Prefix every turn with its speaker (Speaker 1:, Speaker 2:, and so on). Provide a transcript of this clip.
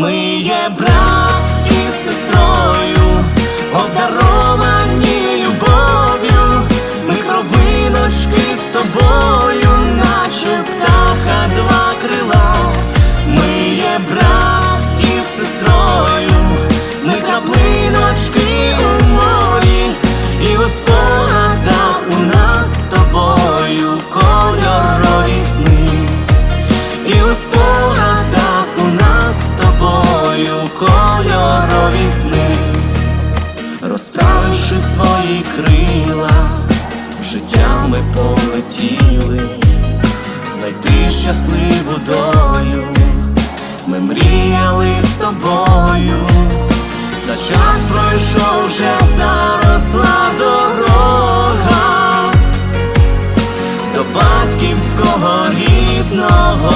Speaker 1: Ми є брат кольорові сни, розправивши свої крила, в життя ми полетіли, знайти щасливу долю, ми мріяли з тобою, та час пройшов вже заросла дорога. До батьківського рідного.